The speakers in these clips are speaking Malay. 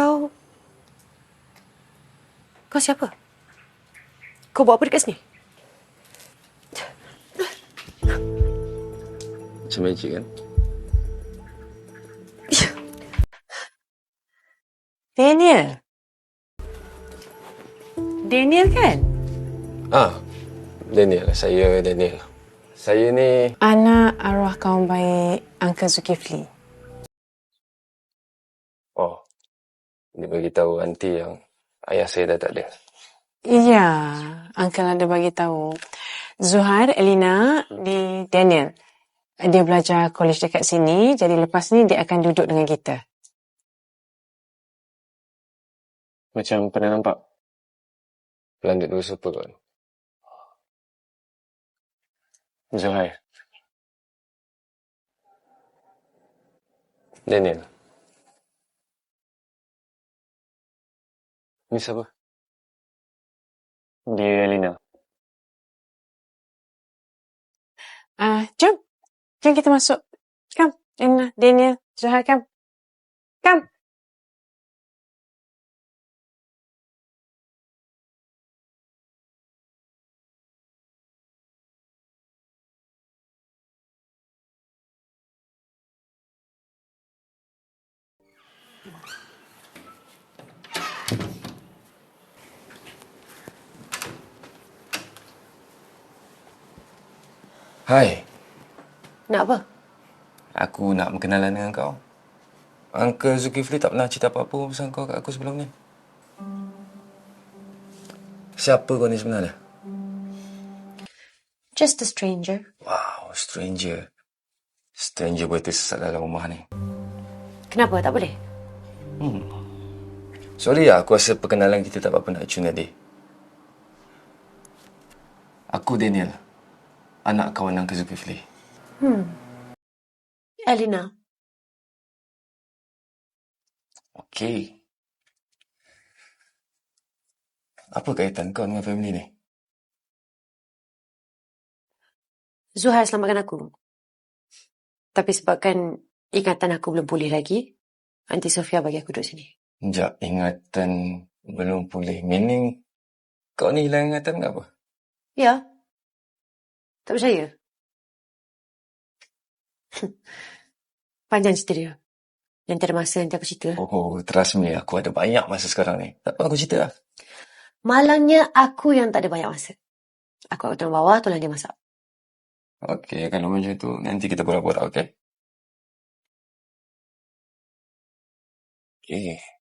Kau... Kau siapa? Kau buat apa dekat sini? Macam magic kan? Daniel. Daniel kan? Ah, Daniel. Saya Daniel. Saya ni... Anak arwah kawan baik Uncle Zulkifli. Dia beritahu aunty yang ayah saya dah tak ada. Iya, Uncle ada bagi tahu. Zuhair, Elina di Daniel. Dia belajar college dekat sini, jadi lepas ni dia akan duduk dengan kita. Macam pernah nampak? Landed dua super kan? Zuhair. Daniel. Ni siapa? Dia Elina. Ah, jom. Jom kita masuk. Come, Elina, Daniel, Zuhair, come. Come. Hai. Nak apa? Aku nak berkenalan dengan kau. Uncle Zulkifli tak pernah cerita apa-apa pasal kau kat aku sebelum ni. Siapa kau ni sebenarnya? Just a stranger. Wow, stranger. Stranger boleh tersesat dalam rumah ni. Kenapa? Tak boleh? Sorry lah, aku rasa perkenalan kita tak apa-apa nak cun tadi. Aku Daniel. Anak kawan Uncle Zulkifli. Elina. Okey. Apa kaitan kau dengan family ni? Zuhair selamatkan aku. Tapi sebabkan ingatan aku belum pulih lagi, Aunty Sofia bagi aku duduk sini. Sekejap, ingatan belum pulih. Meaning, kau ni hilang ingatan ke apa? Ya. Tak percaya? Panjang cerita dia. Nanti ada masa nanti aku cerita. Oh, trust me. Aku ada banyak masa sekarang ni. Tak apa, aku cerita lah. Malangnya aku yang tak ada banyak masa. Aku akan turun bawah, tolong dia masak. Okey, kalau macam tu, nanti kita borak-borak, okey? Okey.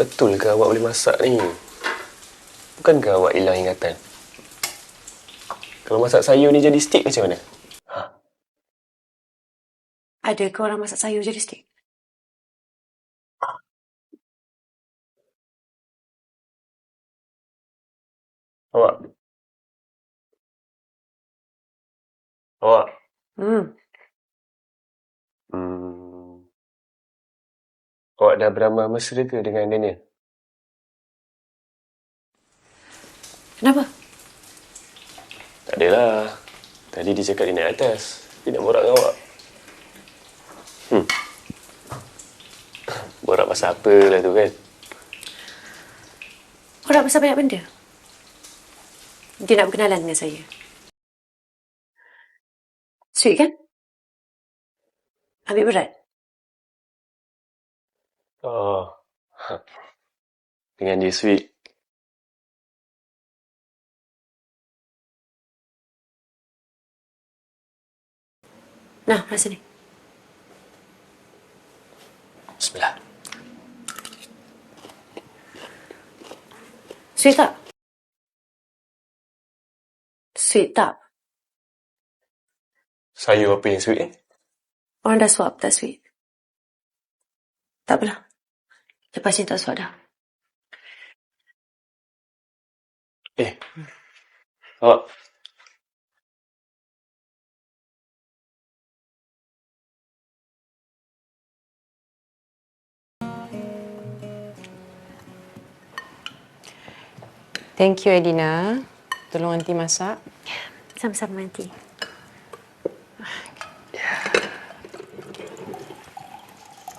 Betul ke awak boleh masak ni? Bukankah awak hilang ingatan? Kalau masak sayur ni jadi steak macam mana? Ada ke orang masak sayur jadi steak? Awak? Awak? Hmm. Hmm. Awak dah beramal mesra ke dengan Daniel? Kenapa? Tak adalah. Tadi dia cakap dia naik atas. Dia nak borak dengan awak. Hmm. Borak pasal apa lah tu kan? Orang pasal banyak benda. Dia nak berkenalan dengan saya. Sweet kan? Ambil berat. Oh. Dengan dia sweet. Nah, rasa ni. Bismillah. Sweet tak? Sweet tak? Sayur apa yang sweet eh? Orang dah suap tak sweet. Tak apalah. Lepas cinta suara. Eh. Awak. Oh. Thank you, Edina. Tolong nanti masak. Sama-sama nanti.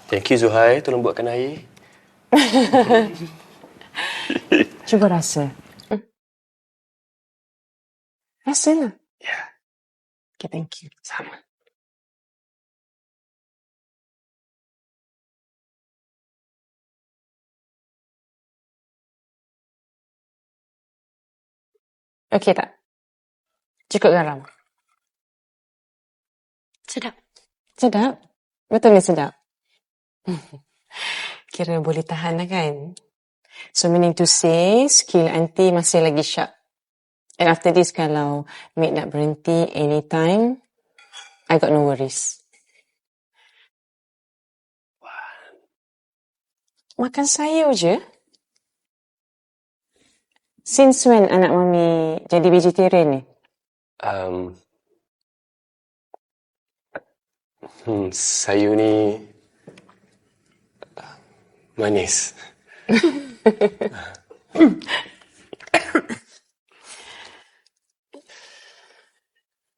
Thank you, Zuhai. Tolong buatkan air. Cuba rasa. Hmm. Rasalah. Ya, Okay, thank you. sama. Okay tak? Cukup garam. Sedap. Sedap? Betul ni sedap? Kira boleh tahan lah kan? So meaning to say, skill aunty masih lagi sharp. And after this, kalau Mek nak berhenti anytime, I got no worries. Makan sayur je? Since when anak mami jadi vegetarian ni? Um, hmm, sayur ni manis.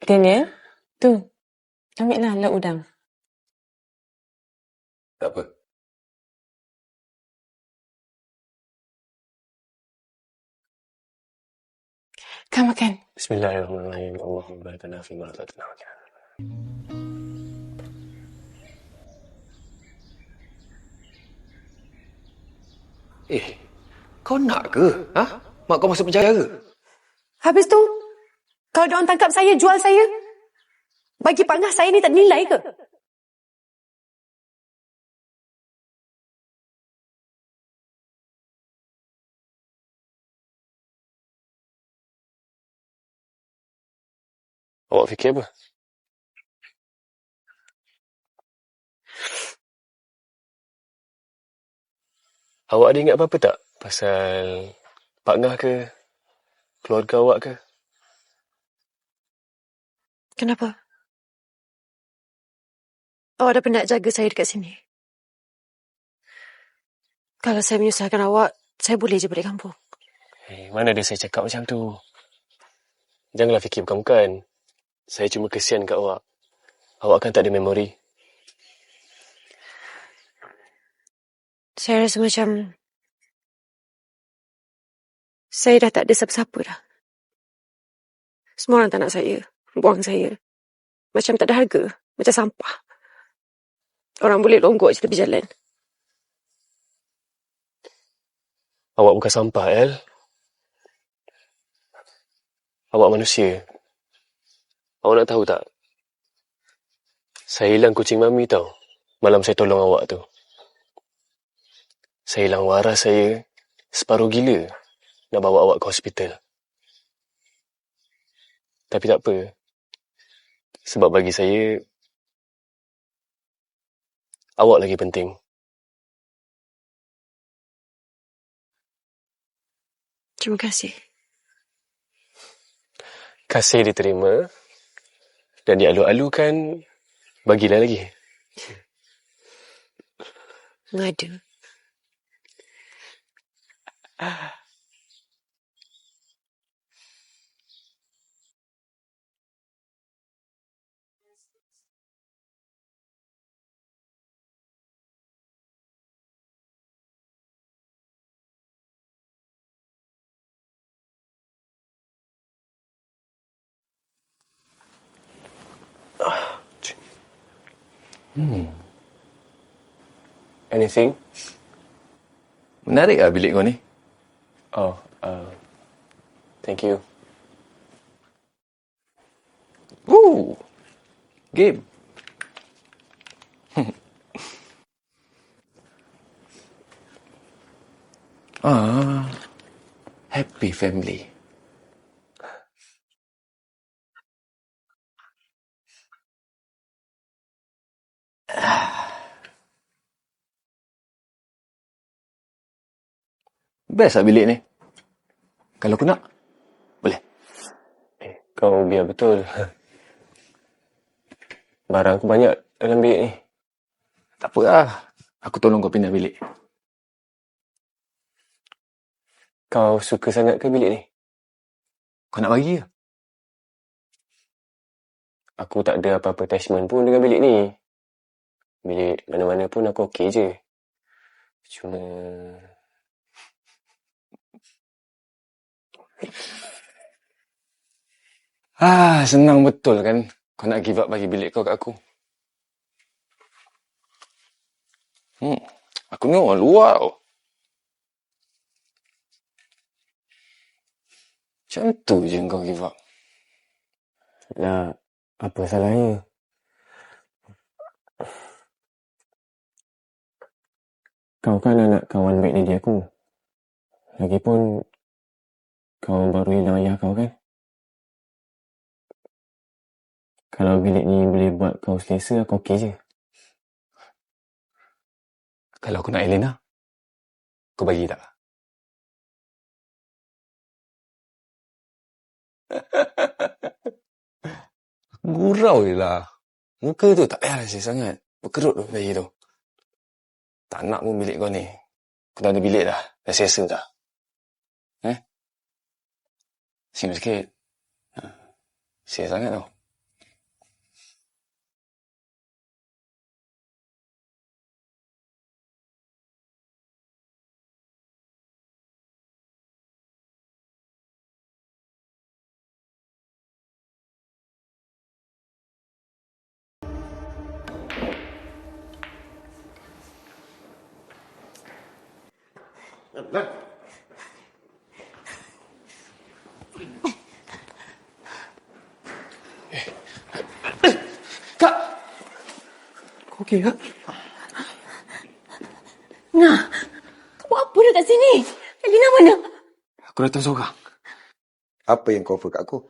Daniel, tu. Ambil lah lauk udang. Tak apa. Kan makan. Bismillahirrahmanirrahim. Allahumma barik lana fi ma razaqtana wa qina Eh, kau nak ke? Ha? Mak kau masuk penjara? Habis tu, kalau diorang tangkap saya, jual saya, bagi Pak Ngah saya ni tak nilai ke? Awak fikir apa? Awak ada ingat apa-apa tak? Pasal Pak Ngah ke? Keluarga awak ke? Kenapa? Awak dah penat jaga saya dekat sini. Kalau saya menyusahkan awak, saya boleh je balik kampung. Eh, mana ada saya cakap macam tu? Janganlah fikir bukan-bukan. Saya cuma kesian kat awak. Awak kan tak ada memori. Saya rasa macam... Saya dah tak ada siapa-siapa dah. Semua orang tak nak saya. Buang saya. Macam tak ada harga. Macam sampah. Orang boleh longgok je tepi jalan. Awak bukan sampah, El. Awak manusia. Awak nak tahu tak? Saya hilang kucing mami tau. Malam saya tolong awak tu. Saya hilang waras saya separuh gila nak bawa awak ke hospital. Tapi tak apa. Sebab bagi saya, awak lagi penting. Terima kasih. Kasih diterima dan dialu-alukan, bagilah lagi. Ngada. Anything? Menarik lah bilik kau ni. Oh, uh, thank you. Ooh, Gabe. ah, happy family. Best lah bilik ni. Kalau aku nak, boleh. Eh, kau biar betul. Barang aku banyak dalam bilik ni. Tak apa lah. Aku tolong kau pindah bilik. Kau suka sangat ke bilik ni? Kau nak bagi ke? Aku tak ada apa-apa attachment pun dengan bilik ni. Bilik mana-mana pun aku okey je. Cuma... Ah, senang betul kan kau nak give up bagi bilik kau kat aku. Hmm, aku ni orang luar tau. Macam tu je kau give up. Lah, apa salahnya? Kau kan anak kawan baik lady aku. Lagipun, kau baru hilang ayah kau kan? Kalau bilik ni boleh buat kau selesa, aku okey je. Kalau aku nak Elena, kau bagi tak? Gurau je lah. Muka tu tak payah rasa sangat. Berkerut tu bayi tu. Tak nak pun bilik kau ni. Kau dah ada bilik dah. Dah selesa dah. Eh? Senyum sikit. Ha. Selesa sangat tau. Kak! Okey tak? Nah, kau buat apa dekat sini? Elina mana? Aku datang seorang. Apa yang kau offer kat aku?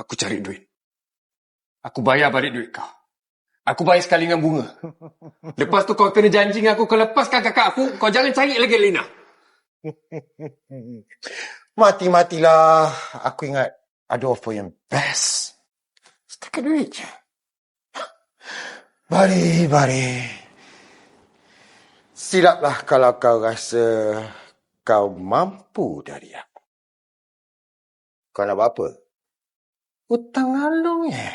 Aku cari duit. Aku bayar balik duit kau. Aku bayar sekali dengan bunga. Lepas tu kau kena janji dengan aku, kau lepaskan kakak aku, kau jangan cari lagi Lina. Mati-matilah. Aku ingat ada offer yang best. Setakat duit je. Bari, bari. Silaplah kalau kau rasa kau mampu dari aku. Kau nak buat apa? Hutang alung ya.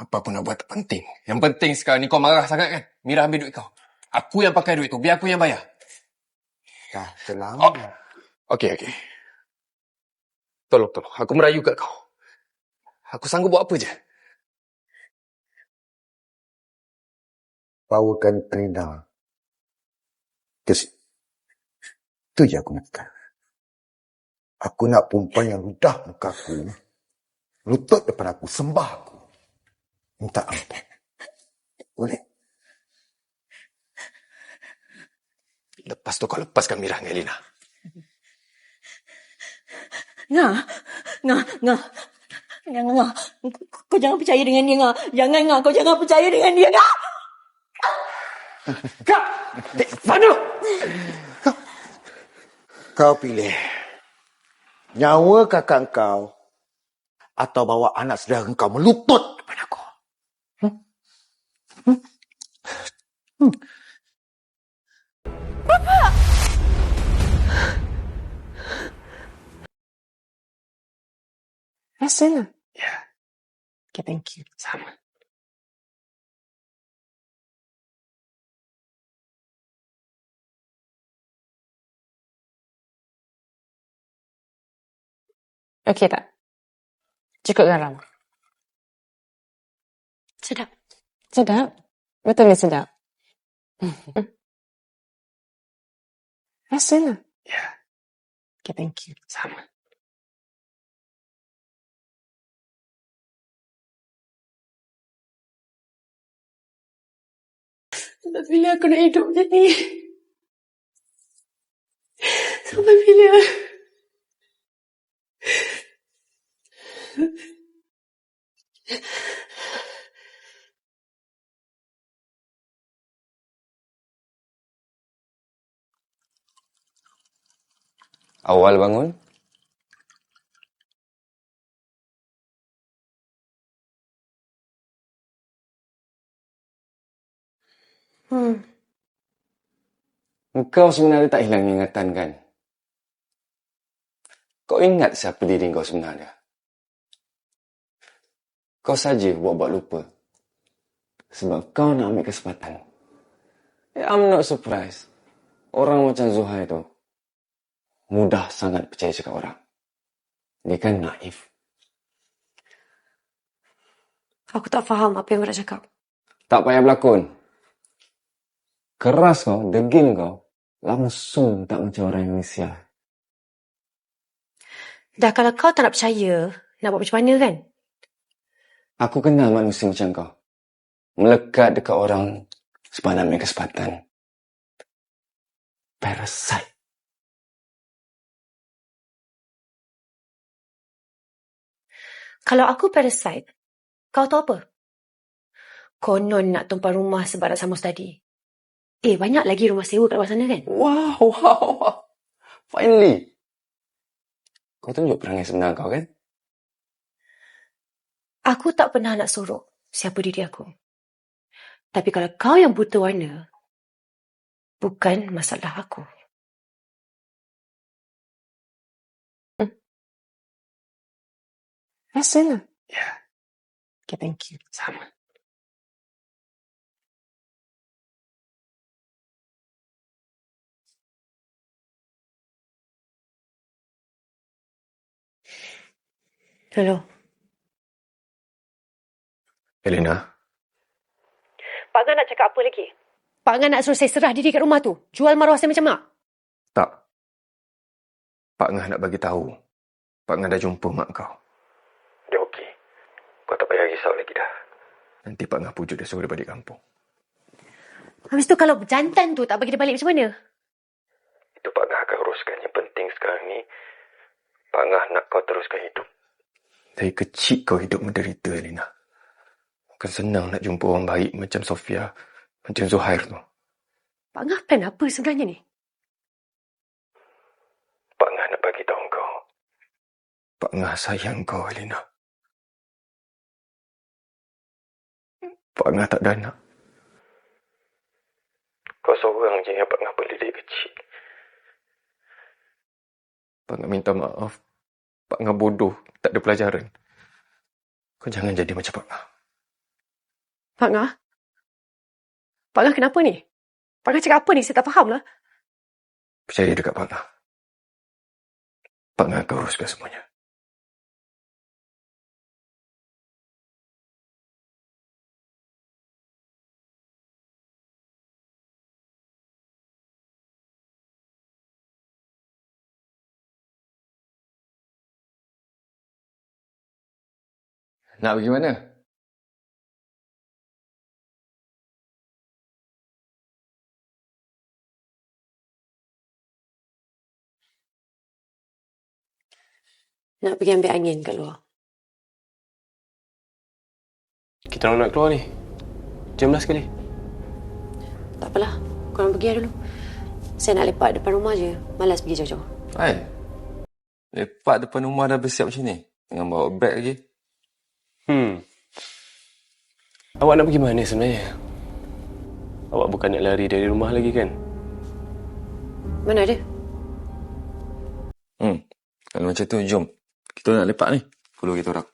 Apa pun nak buat tak penting. Yang penting sekarang ni kau marah sangat kan? Mira ambil duit kau. Aku yang pakai duit tu, biar aku yang bayar. Ya, tenang. Oh. Okey, okey. Tolong, tolong. Aku merayu kat kau. Aku sanggup buat apa je. Bawakan Trina ke sini. Itu je aku nakkan. Aku nak perempuan yang ludah muka aku. Lutut depan aku, sembah aku. Minta ampun. Boleh? Lepas tu kau lepaskan Mira dengan Elina. Ngah, ngah, ngah. Jangan, ngah. Kau, kau jangan percaya dengan dia, ngah. Jangan, ngah. Kau jangan percaya dengan dia, ngah. Kak! Eh, mana? Kau pilih. Nyawa kakak kau atau bawa anak saudara kau melutut depan aku. Rasalah. Ya, Okay, thank you. sama. Okey tak? Cukup garam. Sedap. Sedap? Betul ni sedap? Rasalah. Ya, Okay, thank you. sama. Sampai bila aku nak hidup macam ni? Sampai bila? Awal bangun, Hmm. Kau sebenarnya tak hilang ingatan kan? Kau ingat siapa diri kau sebenarnya? Kau saja buat-buat lupa. Sebab kau nak ambil kesempatan. Eh, I'm not surprised. Orang macam Zuhair tu mudah sangat percaya cakap orang. Dia kan naif. Aku tak faham apa yang kau nak cakap. Tak payah berlakon. Keras kau, degil kau. Langsung tak macam orang Indonesia. Dah kalau kau tak nak percaya, nak buat macam mana kan? Aku kenal manusia macam kau. Melekat dekat orang sebab nak ambil kesempatan. Parasite. Kalau aku parasite, kau tahu apa? Konon nak tumpah rumah sebab nak sama study. Eh, banyak lagi rumah sewa kat luar sana kan? Wow, wow, wow. Finally. Kau tunjuk perangai sebenar kau kan? Aku tak pernah nak sorok siapa diri aku. Tapi kalau kau yang buta warna, bukan masalah aku. Rasalah. Ya. Okay, thank you. Sama. Hello. Elena, Pak Ngah nak cakap apa lagi? Pak Ngah nak suruh saya serah diri kat rumah tu. Jual maruah saya macam mak. Tak. Pak Ngah nak bagi tahu. Pak Ngah dah jumpa mak kau. Dia okey. Kau tak payah risau lagi dah. Nanti Pak Ngah pujuk dia suruh dia balik kampung. Habis tu kalau jantan tu tak bagi dia balik macam mana? Itu Pak Ngah akan uruskan. Yang penting sekarang ni, Pak Ngah nak kau teruskan hidup. Dari kecil kau hidup menderita, Elena. Bukan senang nak jumpa orang baik macam Sofia, macam Zuhair tu. Pak Ngah plan apa sebenarnya ni? Pak Ngah nak bagi tahu kau. Pak Ngah sayang kau, Elena. Pak Ngah tak ada anak. Kau seorang je yang Pak Ngah beli dari kecil. Pak Ngah minta maaf. Pak Ngah bodoh, tak ada pelajaran. Kau jangan jadi macam Pak Ngah. Pak Ngah? Pak Ngah kenapa ni? Pak Ngah cakap apa ni? Saya tak faham lah. Percaya dekat Pak Ngah. Pak Ngah akan uruskan semuanya. Nak pergi mana? Nak pergi ambil angin kat luar. kita orang nak keluar ni. Jam dah sekali. Tak apalah. Korang pergi dulu. Saya nak lepak depan rumah je. Malas pergi jauh-jauh. Hai. Lepak depan rumah dah bersiap macam ni. Dengan bawa beg lagi. Hmm. Awak nak pergi mana sebenarnya? Awak bukan nak lari dari rumah lagi kan? Mana dia? Hmm. Kalau macam tu, jom. Kita nak lepak ni. Follow kita orang.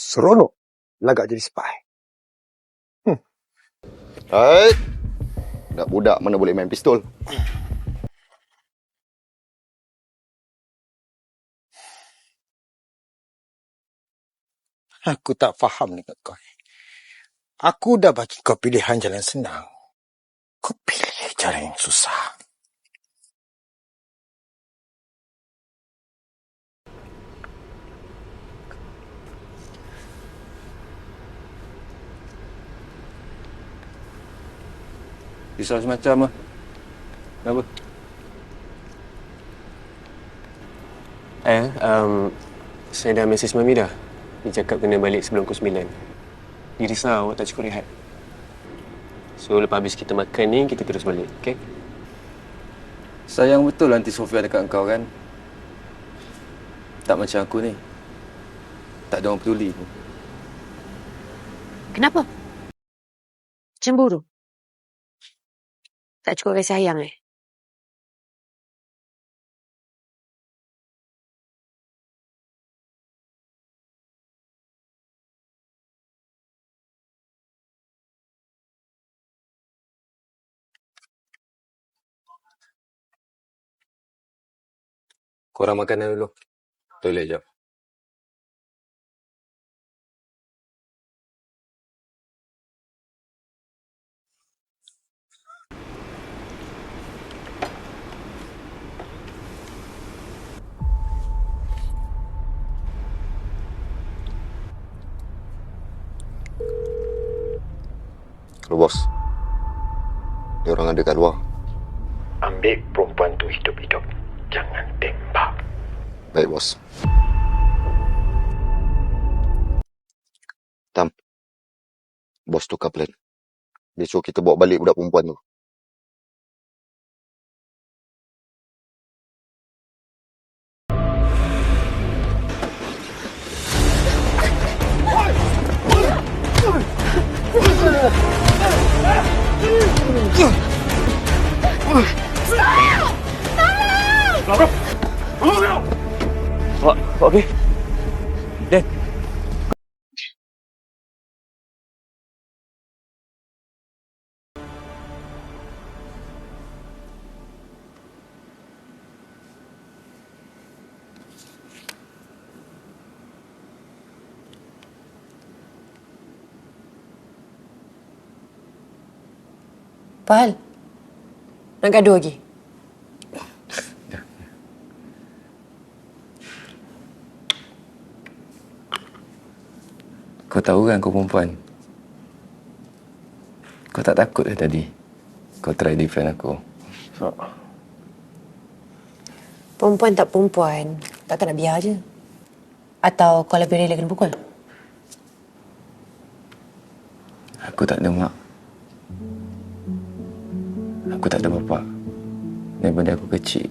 Seronok. Lagak jadi spy. Hmm. Alright. Budak-budak mana boleh main pistol. Aku tak faham dengan kau. ni. Aku dah bagi kau pilihan jalan senang. Kau pilih jalan yang susah. Risau semacam lah. Kenapa? Eh, um, saya dah mesej Mami dah. Dia cakap kena balik sebelum pukul 9. Dia risau awak tak cukup rehat. So, lepas habis kita makan ni, kita terus balik, okay? Sayang betul Aunty Sofia dekat kau kan? Tak macam aku ni. Tak ada orang peduli pun. Kenapa? Cemburu? Tak cukup kasih sayang eh? Korang makanan dulu. Toilet jap. Kalau bos. Dia orang ada kat luar. Ambil perempuan tu hidup-hidup. Jangan tembak. Baik, bos. Tam. Bos tukar plan. Dia suruh kita bawa balik budak perempuan tu. Pak, Pak B. Dan. Pahal. Nak gaduh lagi? Kau tahu kan kau perempuan? Kau tak takut ke tadi? Kau try defend aku. Perempuan tak perempuan, takkan nak biar je. Atau kau lebih rela kena pukul? Aku tak ada mak. Aku tak ada bapa. Daripada aku kecil,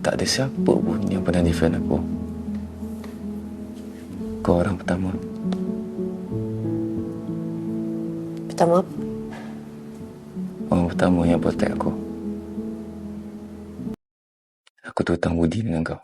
tak ada siapa pun yang pernah defend aku. Kau orang pertama. Pertama apa? Orang pertama yang protect aku. Aku tu hutang budi dengan kau.